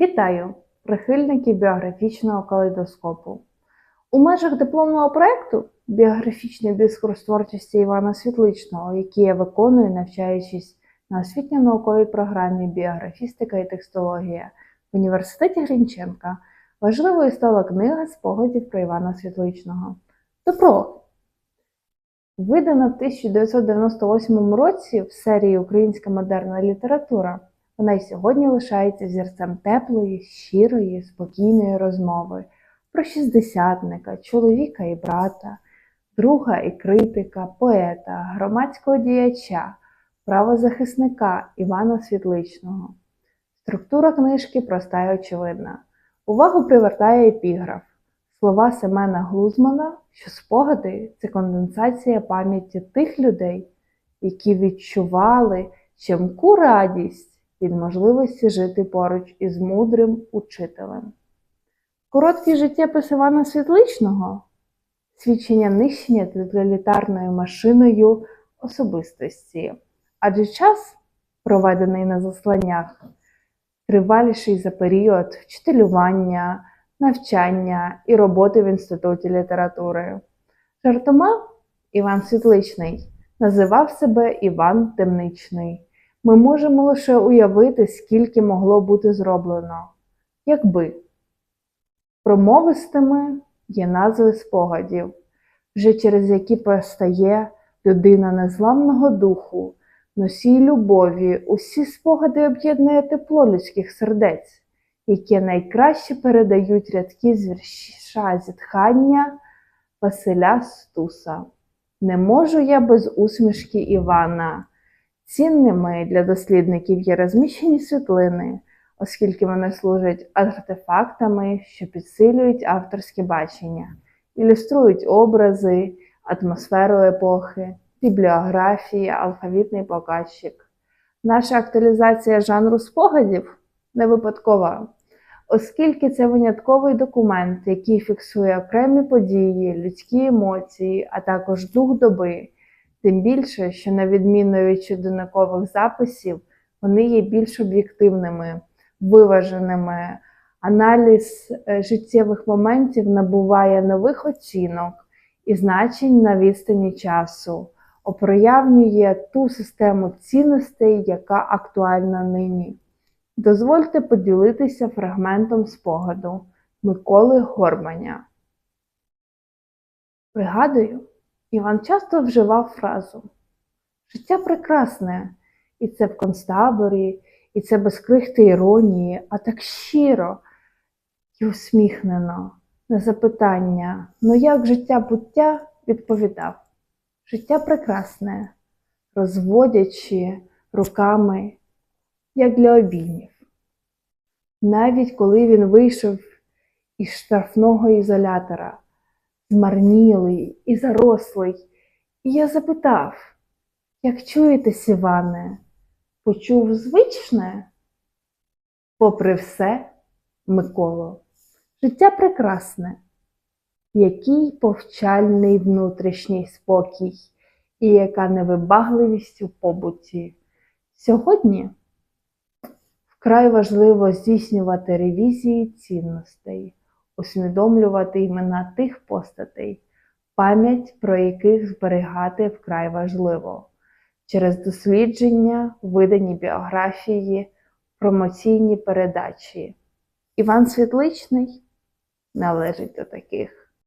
Вітаю, прихильники біографічного калейдоскопу. У межах дипломного проєкту Біографічний дискурс творчості Івана Світличного, який я виконую, навчаючись на освітньо-науковій програмі Біографістика і текстологія в університеті Грінченка, важливою стала книга спогадів про Івана Світличного. Добро! Видана в 1998 році в серії Українська модерна література. Вона й сьогодні лишається зірцем теплої, щирої, спокійної розмови про шістдесятника, чоловіка і брата, друга і критика, поета, громадського діяча, правозахисника Івана Світличного. Структура книжки проста й очевидна. Увагу привертає епіграф. Слова Семена Глузмана, що спогади це конденсація пам'яті тих людей, які відчували чимку радість від можливості жити поруч із мудрим учителем. Короткий життєпис Івана Світличного свідчення нищення тоталітарною машиною особистості, адже час, проведений на засланнях, триваліший за період вчителювання, навчання і роботи в Інституті літератури. Жартома Іван Світличний називав себе Іван Темничний. Ми можемо лише уявити, скільки могло бути зроблено, якби. Промовистими є назви спогадів, вже через які постає людина незламного духу, носій любові, усі спогади об'єднує тепло людських сердець, які найкраще передають рядки з вірша зітхання Василя Стуса. Не можу я без усмішки Івана. Цінними для дослідників є розміщені світлини, оскільки вони служать артефактами, що підсилюють авторське бачення, ілюструють образи, атмосферу епохи, бібліографії, алфавітний показчик. Наша актуалізація жанру спогадів не випадкова, оскільки це винятковий документ, який фіксує окремі події, людські емоції, а також дух доби. Тим більше, що на відміну від щоденникових записів, вони є більш об'єктивними, виваженими. Аналіз е, життєвих моментів набуває нових оцінок і значень на відстані часу, опроявнює ту систему цінностей, яка актуальна нині. Дозвольте поділитися фрагментом спогаду Миколи Горманя. Пригадую, Іван часто вживав фразу Життя прекрасне, і це в концтаборі, і це без крихти іронії, а так щиро і усміхнено. На запитання, ну як життя буття, відповідав Життя прекрасне, розводячи руками, як для обіймів. Навіть коли він вийшов із штрафного ізолятора, змарнілий і зарослий, і я запитав, як чуєтесь, Іване, почув звичне? Попри все, Миколо, життя прекрасне, який повчальний внутрішній спокій, і яка невибагливість у побуті. Сьогодні вкрай важливо здійснювати ревізії цінностей, усвідомлювати імена тих постатей, пам'ять про яких зберігати вкрай важливо через дослідження, видані біографії, промоційні передачі. Іван Світличний належить до таких.